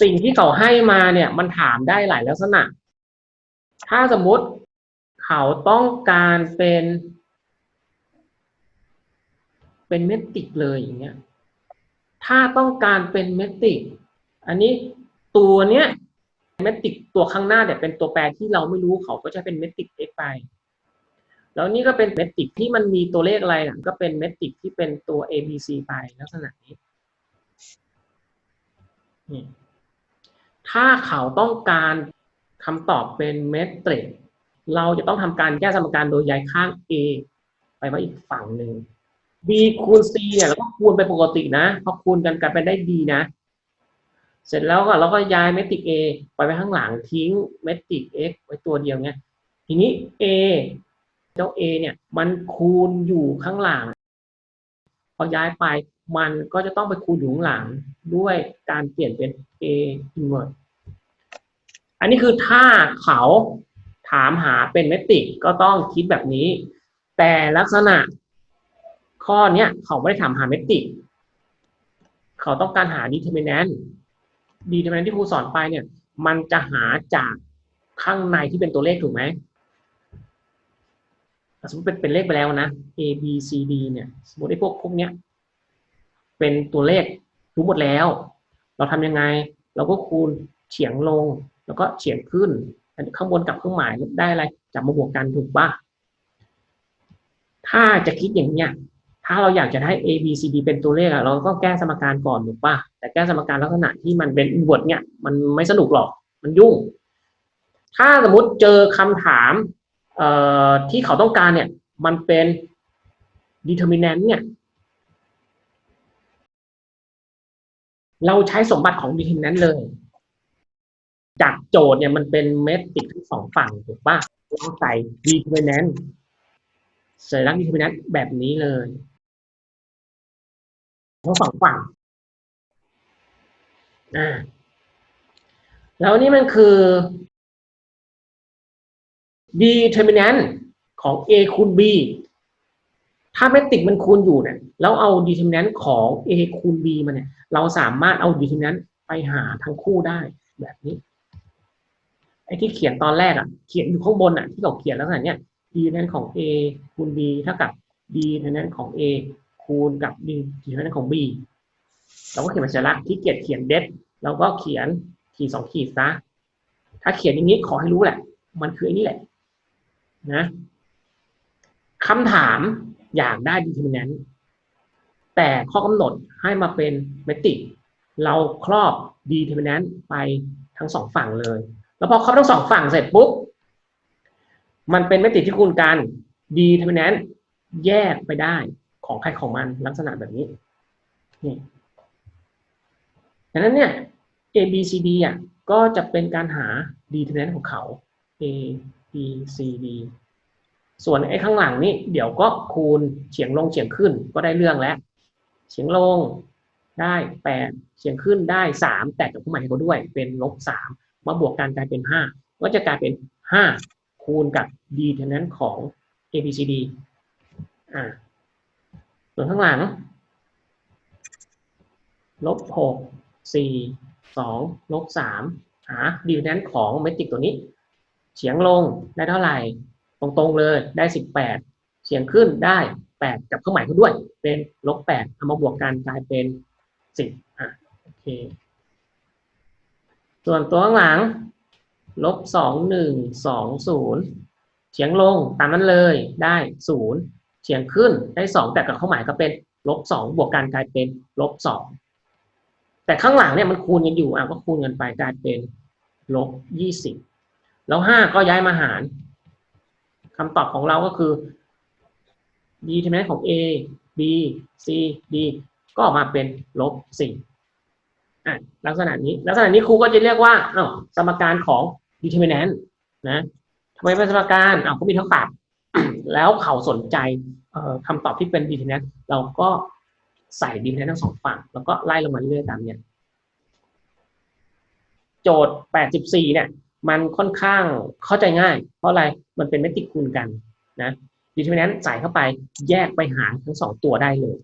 สิ่งที่เขาให้มาเนี่ยมันถามได้หลายลักษณะ ถ้าสมมุติเขาต้องการเป็น เป็นเมติกเลยอย่างเงี้ย ถ้าต้องการเป็นเมติก อันนี้ตัวเนี้ยเมติกตัวข้างหน้าเนี่ยเป็นตัวแปรที่เราไม่รู้เขาก็จะเป็นเมติก x ไป แล้วนี่ก็เป็นเมติกที่มันมีตัวเลขอะไรนะก็เป็นเมติกที่เป็นตัว a b c ไปลักษณะนี้ ถ้าเขาต้องการคำตอบเป็นเมตริกเราจะต้องทำการแก้สมการโดยย้ายข้าง a ไปไว้อีกฝั่งหนึ่ง b คูณ c เนี่ยเราก็คูณไปปกตินะพอคูณกันกลายเป็นได้ d นะ เสร็จแล้วก็เราก็ย้ายเมตริก a ไปไว้ข้างหลังทิ้งเมตริก x ไว้ตัวเดียวเนี่ยทีนี้ a เจ้า a เนี่ยมันคูณอยู่ข้างหลังพอย้ายไป มันก็จะต้องไปคูณอยู่ข้างหลังด้วยการเปลี่ยนเป็น a inverse อันนี้คือถ้าเขาถามหาเป็นเมตริกก็ต้องคิดแบบนี้ แต่ลักษณะข้อเนี้ยเขาไม่ได้ถามหาเมตริก เขาต้องการหา determinant determinant ที่ครูสอนไปเนี่ย มันจะหาจากข้างในที่เป็นตัวเลขถูกไหมสมมติเป็นเป็นเลขไปแล้วนะ a b c d เนี่ย สมมติไอ้พวกพวกเนี้ย เป็นตัวเลขรู้หมดแล้ว เราทำยังไง เราก็คูณเฉียงลง แล้วก็เฉียงขึ้น ข้างบนกับเครื่องหมายได้อะไรจับมาบวกกันถูกปะถ้าจะคิดอย่างเนี้ยถ้าเราอยากจะให้ a b c d เป็นตัวเลขอะเราก็แก้สมการก่อนถูกปะแต่แก้สมการลักษณะที่มันเป็นอินเวอร์เนี่ยมันไม่สนุกหรอกมันยุ่ง ถ้าสมมติเจอคำถามที่เขาต้องการเนี่ย มันเป็น determinant เนี่ย เราใช้สมบัติของ determinant เลย จากโจทย์เนี่ยมันเป็นเมตริกทั้งสองฝั่งถูกปะเราใส่ determinant ใส่รัก determinant แบบนี้เลยทั้งสองฝั่งอ่าแล้วนี่มันคือ determinant ของ a คูณ b ถ้าเมตริกมันคูณอยู่เนี่ยแล้วเอา determinant ของ a คูณ b มาเนี่ย เราสามารถเอา determinant ไปหาทั้งคู่ได้แบบนี้ไอ้ที่เขียนตอนแรกอะเขียนอยู่ข้างบนอะที่เราเขียนแล้วไงเนี่ย determinant ของ a คูณ b เท่ากับ determinant ของ a คูณกับ determinant ของ b เราก็เขียนเป็นสัญลักษณ์ที่เกียจเขียนเด็ดเราก็เขียนขีดสองขีดซะถ้าเขียนอย่างนี้ขอให้รู้แหละ มันคือไอ้นี่แหละนะคำถาม อยากได้ determinant แต่ข้อกำหนดให้มาเป็นเมตริกเราครอบ determinant ไปทั้งสองฝั่งเลย แล้วพอครอบทั้งสองฝั่งเสร็จปุ๊บมันเป็นเมตริกที่คูณกัน determinant แยกไปได้ของใครของมันลักษณะแบบนี้นี่ดังนั้นเนี่ย A B C D อะก็จะเป็นการหา determinant ของเขา A B C D ส่วนไอ้ข้างหลังนี่เดี๋ยวก็คูณเฉียงลงเฉียงขึ้นก็ได้เรื่องแล้ว เฉียงลงได้แปดเฉียงขึ้นได้สามแต่กับครื่หมายให้เขาด้วยเป็นลบสามมาบวกกันกลายเป็นห้าก็จะกลายเป็นห้าคูณกับ determinant ของ A B C D อ่าส่วนข้างหลังลบหกสี่สองลบสามหา determinant ของเมตริกตัวนี้ เฉียงลงได้เท่าไหร่ ตรงๆเลยได้สิบแปดเฉียงขึ้นได้แปดกับเครื่องหมายเขาด้วย เป็นลบแปดเอามาบวกกันกลายเป็นสิบอะโอเค ส่วนตัวข้างหลังลบสองหนึ่งสองศูนย์เฉียงลงตามนั้นเลยได้ศูนย์เฉียงขึ้นได้สองแต่กับเครื่องหมายก็เป็นลบสองบวกกันกลายเป็นลบสองแต่ข้างหลังเนี่ยมันคูณกันอยู่อะก็คูณกันไปกลายเป็นลบยี่สิบแล้วห้าก็ย้ายมาหาร คำตอบของเราก็คือ determinant ของ a b c d ก็ออกมาเป็นลบสี่ลักษณะนี้ ลักษณะนี้ครูก็จะเรียกว่าอ้าวสมการของ determinant นะทำไมเป็นสมการอ้าวก็มีเท่ากับแล้วเขาสนใจคำตอบที่เป็น determinant เราก็ใส่ determinant ทั้งสองฝั่ง แล้วก็ไล่ลงมาเรื่อยๆตามเนี้ยโจทย์ 84 เนี่ย มันค่อนข้างเข้าใจง่าย เพราะอะไรมันเป็นเมตริกคูณกันนะดีท e r m i n a n t ใส่เข้าไปแยกไปหารทั้งสองตัวได้เลย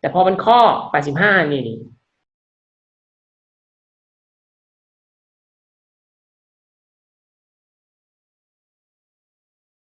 แต่พอเป็นข้อ 85 นี่นี่